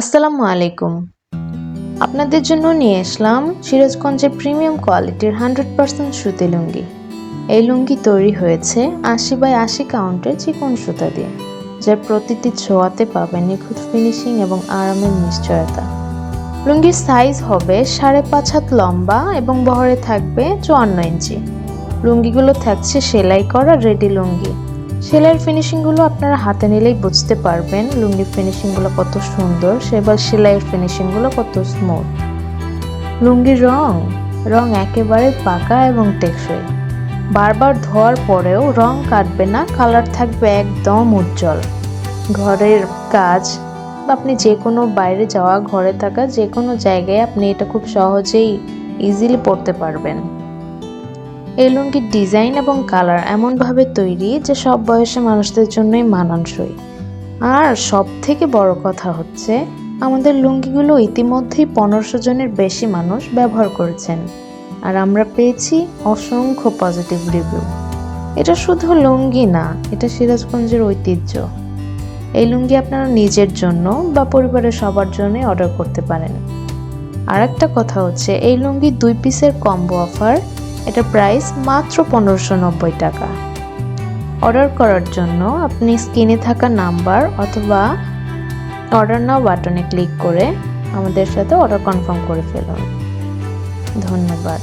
আসসালামু আলাইকুম। আপনাদের জন্য নিয়ে আসলাম সিরাজগঞ্জের প্রিমিয়াম কোয়ালিটির হান্ড্রেড পার্সেন্ট সুতি লুঙ্গি। এই লুঙ্গি তৈরি হয়েছে আশি বাই আশি কাউন্টের চিকন সুতা দিয়ে, যার প্রতিটি ছোঁয়াতে পাবেন নিখুঁত ফিনিশিং এবং আরামের নিশ্চয়তা। লুঙ্গির সাইজ হবে সাড়ে পাঁচ হাত লম্বা এবং বহরে থাকবে চুয়ান্ন ইঞ্চি। লুঙ্গিগুলো থাকছে সেলাই করা রেডি লুঙ্গি। সেলাইয়ের ফিনিশিংগুলো আপনারা হাতে নিলেই বুঝতে পারবেন লুঙ্গির ফিনিশিংগুলো কত সুন্দর, সেবার সেলাইয়ের ফিনিশিংগুলো কত স্মুথ লুঙ্গির রং রং একেবারে পাকা এবং টেকসই। বারবার ধোয়ার পরেও রং কাটবে না কালার থাকবে একদম উজ্জ্বল। ঘরের কাজ, আপনি যে কোনো বাইরে যাওয়া, ঘরে থাকা যে কোনো জায়গায় আপনি এটা খুব সহজেই ইজিলি পরতে পারবেন। এই লুঙ্গির ডিজাইন এবং কালার এমনভাবে তৈরি যে সব বয়সী মানুষদের জন্যই মানানসই। আর সব থেকে বড় কথা হচ্ছে, আমাদের লুঙ্গিগুলো ইতিমধ্যেই পনেরোশো জনের বেশি মানুষ ব্যবহার করেছেন। আর আমরা পেয়েছি অসংখ্য পজিটিভ রিভিউ এটা শুধু লুঙ্গি না, এটা সিরাজগঞ্জের ঐতিহ্য। এই লুঙ্গি আপনারা নিজের জন্য বা পরিবারের সবার জন্যই অর্ডার করতে পারেন। আর একটা কথা হচ্ছে, এই লুঙ্গি দুই পিসের কম্বো অফার এটা প্রাইস মাত্র পনেরোশো নব্বই টাকা। অর্ডার করার জন্য আপনি স্ক্রিনে থাকা নাম্বার অথবা অর্ডার নাও বাটনে ক্লিক করে আমাদের সাথে অর্ডার কনফার্ম করে ফেলুন। ধন্যবাদ।